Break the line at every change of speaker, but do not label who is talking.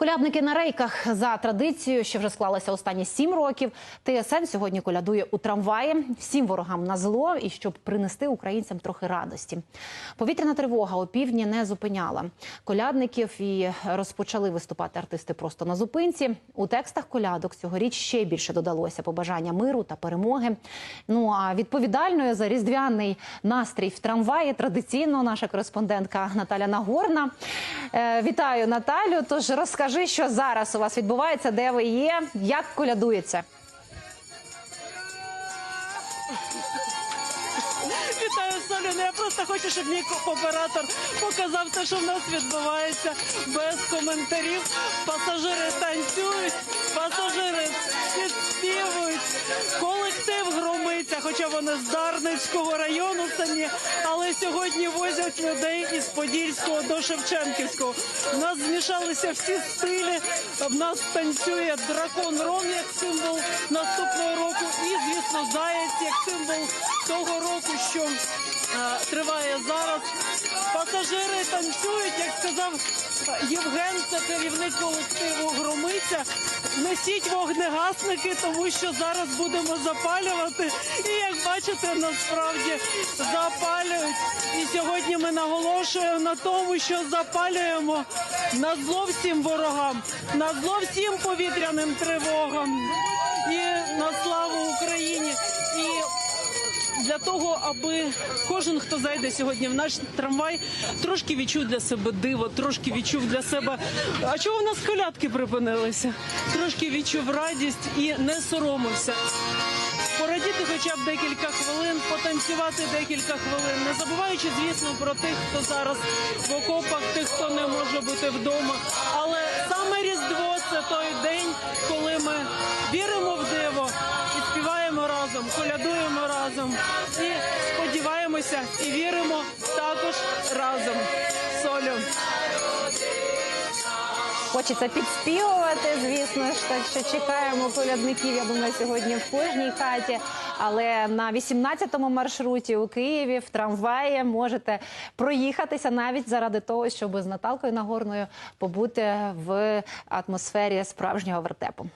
Колядники на рейках за традицією, що вже склалася останні сім років. ТСН сьогодні колядує у трамваї всім ворогам на зло і щоб принести українцям трохи радості. Повітряна тривога у півдні не зупиняла колядників і розпочали виступати артисти просто на зупинці. У текстах колядок цьогоріч ще більше додалося побажання миру та перемоги. Ну а відповідальною за різдвяний настрій в трамваї традиційно наша кореспондентка Наталя Нагорна. Е, вітаю Наталю. Тож розкажи, що зараз у вас відбувається, де ви є, як колядується.
Вітаю, Солю. Ну, Я просто хочу, щоб мій оператор показав те, що в нас відбувається без коментарів. Пасажири танцюють, хоча вони з Дарницького району самі, але сьогодні возять людей із Подільського до Шевченківського. У нас змішалися всі стилі. В нас танцює дракон Ром як символ наступного року, і звісно, заєць як символ того року, що е, триває зараз. Пасажири танцюють, як сказав е, Євген, це керівник колективу. Несіть вогнегасники, тому що зараз будемо запалювати. І як бачите, насправді запалюють. І сьогодні ми наголошуємо на тому, що запалюємо на зло всім ворогам, на зло всім повітряним тривогам і на славу того, аби кожен, хто зайде сьогодні в наш трамвай, трошки відчув для себе диво, трошки відчув для себе. А чого в нас колядки припинилися? Трошки відчув радість і не соромився. Порадіти хоча б декілька хвилин, потанцювати декілька хвилин, не забуваючи, звісно, про тих, хто зараз в окопах, тих, хто не може бути вдома. Але саме Різдво це той день, коли ми віримо в разом і сподіваємося і віримо також разом. Солю.
Хочеться підспівувати, звісно ж, так що чекаємо колядників. Я думаю, сьогодні в кожній хаті. Але на 18-му маршруті у Києві в трамваї можете проїхатися навіть заради того, щоб з Наталкою Нагорною побути в атмосфері справжнього вертепу.